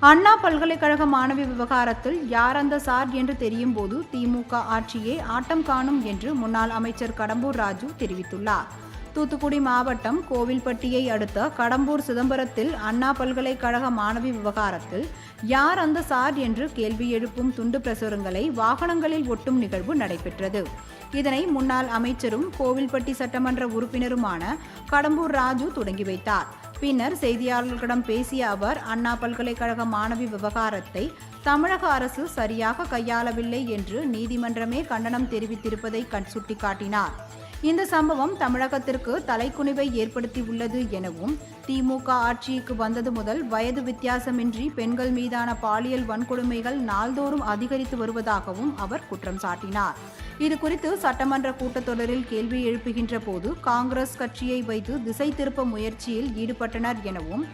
அண்ணா பல்கலைக்கழக மாணவி விவகாரத்தில் யார் அந்த சார் என்று தெரியும் போது திமுக ஆட்சியே ஆட்டம் காணும் என்று முன்னாள் அமைச்சர் கடம்பூர் ராஜு தெரிவித்துள்ளார். தூத்துக்குடி மாவட்டம் கோவில்பட்டியை அடுத்த கடம்பூர் சிதம்பரத்தில் அண்ணா பல்கலைக்கழக மாணவி விவகாரத்தில் யார் அந்த சார் என்று கேள்வி எழுப்பும் துண்டு பிரசுரங்களை வாகனங்களில் ஒட்டும் நிகழ்வு நடைபெற்றது. இதனை முன்னாள் அமைச்சரும் கோவில்பட்டி சட்டமன்ற உறுப்பினருமான கடம்பூர் ராஜு தொடங்கி வைத்தார். பின்னர் செய்தியாளர்களிடம் பேசிய அவர் அண்ணா பல்கலைக்கழக மாணவி விவகாரத்தை தமிழக அரசு சரியாக கையாளவில்லை என்று நீதிமன்றமே கண்டனம் தெரிவித்திருப்பதை கண் சுட்டிக்காட்டினார். இந்த சம்பவம் தமிழகத்திற்கு தலைக்குனிவை ஏற்படுத்தியுள்ளது எனவும் திமுக ஆட்சிக்கு வந்தது முதல் வயது வித்தியாசமின்றி பெண்கள் மீதான பாலியல் வன்கொடுமைகள் நாள்தோறும் அதிகரித்து வருவதாகவும் அவர் குற்றம் சாட்டினார். இது குறித்து சட்டமன்ற கூட்டத்தொடரில் கேள்வி எழுப்புகின்ற போது காங்கிரஸ் கட்சியை வைத்து திசை திருப்ப முயற்சியில் ஈடுபட்டனர் எனவும்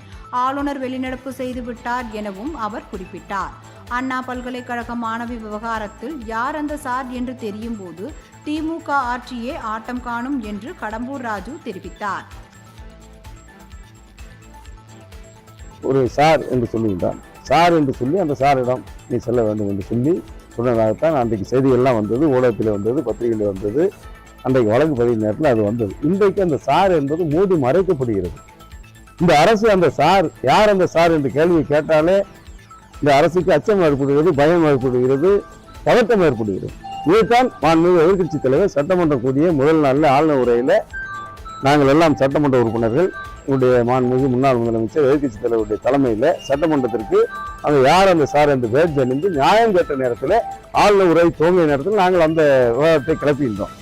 ஆளுநர் வெளிநடப்பு செய்துவிட்டார் எனவும் அவர் குறிப்பிட்டார். அண்ணா பல்கலைக்கழக மாணவி விவகாரத்தில் யார் அந்த சார் என்று தெரியும் போது திமுக ஆட்சியே ஆட்டம் காணும் என்று கடம்பூர் ராஜு தெரிவித்தார். ஒரு சார் என்று சொல்லுகின்றான் சார் என்று சொல்லி அந்த சாரிடம் நீ செல்ல வேண்டும் என்று சொல்லி சொன்னதாகத்தான் அன்றைக்கு செய்திகள்லாம் வந்தது ஊடகத்தில் வந்தது பத்திரிகையில் வந்தது. அன்றைக்கு வழக்கு பதிவு நேரத்தில் அது வந்தது. இன்றைக்கு அந்த சார் என்பது மூடி மறைக்கப்படுகிறது. இந்த அரசு அந்த சார் யார் அந்த சார் என்று கேள்வி கேட்டாலே இந்த அரசுக்கு அச்சம் ஏற்படுகிறது பயம் ஏற்படுகிறது பதட்டம் ஏற்படுகிறது. இதைத்தான் மாண்புமிகு எதிர்கட்சித் தலைவர் சட்டமன்றம் கூடிய முதல் நாளில் ஆளுநர் உரையில் நாங்கள் எல்லாம் சட்டமன்ற உறுப்பினர்கள் உடைய மாண்புமிகு முன்னாள் முதலமைச்சர் எதிர்க்கட்சி தலைவருடைய தலைமையில் சட்டமன்றத்திற்கு அங்கே யார் அந்த சார் என்று பேர் அணிந்து நியாயம் கேட்ட நேரத்தில் ஆளுநர் உரை துவங்கிய நேரத்தில் நாங்கள் அந்த விவாதத்தை கிளப்பியிருந்தோம்.